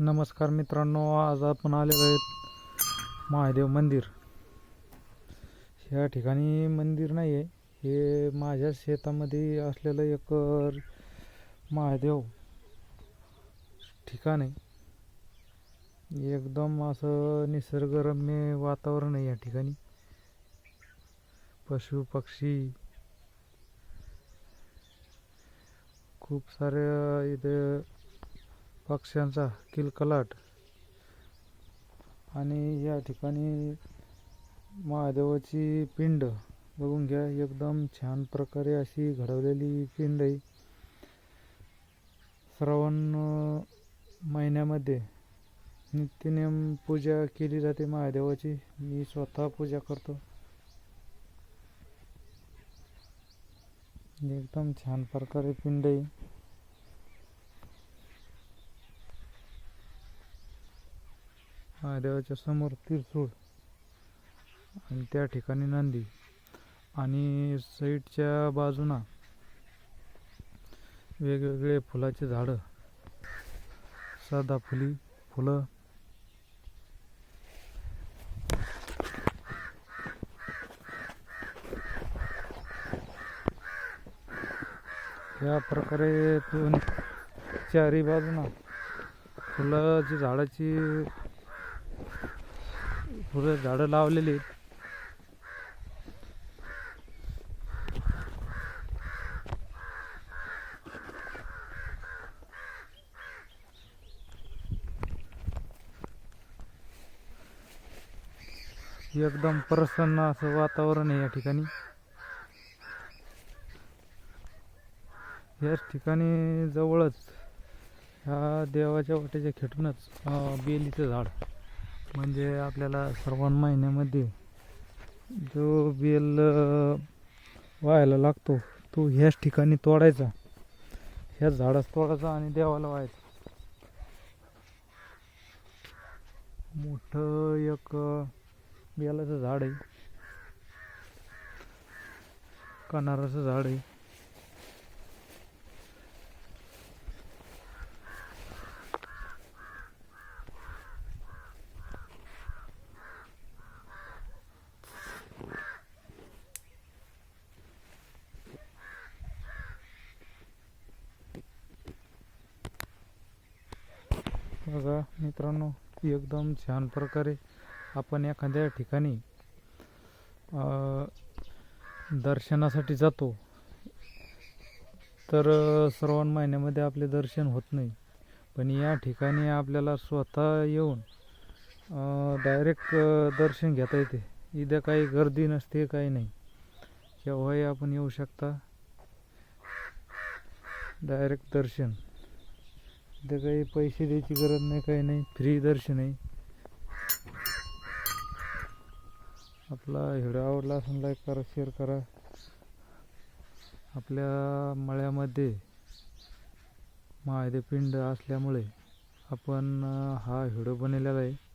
नमस्कार मित्रांनो आज आपण आलेलो आहेत महादेव मंदिर. ह्या ठिकाणी मंदिर नाही आहे हे माझ्या शेतामध्ये असलेलं एक महादेव ठिकाण आहे. एकदम असं निसर्गरम्य वातावरण आहे या ठिकाणी. पशु पक्षी खूप साऱ्या इथं पक्ष्यांचा किलकलाट. आणि या ठिकाणी महादेवाची पिंड बघून घ्या एकदम छान प्रकारे अशी घडवलेली पिंड आहे. श्रावण महिन्यामध्ये नित्यनेम पूजा केली जाते महादेवाची. मी स्वतः पूजा करतो. एकदम छान प्रकारे पिंड आहे. महादेवाच्या समोर तिरसूळ. आणि त्या ठिकाणी नंदी. आणि साईडच्या बाजूना वेगवेगळे फुलाचे झाडं. सदाफुली फुलं या प्रकारे चारी बाजूना फुलाची झाडाची भरपूर झाडं लावलेली एकदम प्रसन्न असं वातावरण आहे या ठिकाणी. याच ठिकाणी जवळच ह्या देवाच्या वाटेच्या खेटूनच बेलीचं झाड. म्हणजे आपल्याला श्रावण महिन्यामध्ये जो बेल व्हायला लागतो तो ह्याच ठिकाणी तोडायचा. ह्याच झाडास तोडायचा आणि देवाला व्हायचा. मोठं एक बेलाचं झाड आहे. कनाराचं झाड आहे. बघा मित्रांनो एकदम छान प्रकारे आपण एखाद्या ठिकाणी दर्शनासाठी जातो. तर श्रवण श्रावण महिन्यामध्ये आपले दर्शन होत नाही. पण या ठिकाणी आपल्याला स्वतः येऊन डायरेक्ट दर्शन घेता येते. इथं काही गर्दी नसते काही नाही. केव्हाही आपण येऊ शकता. डायरेक्ट दर्शन. इथं काही पैसे द्यायची गरज नाही काही नाही. फ्री दर्शन आहे. आपला व्हिडिओ आवडला असून लाईक करा शेअर करा. आपल्या मळ्यामध्ये महादेव पिंड असल्यामुळे आपण हा व्हिडिओ बनवलेला आहे.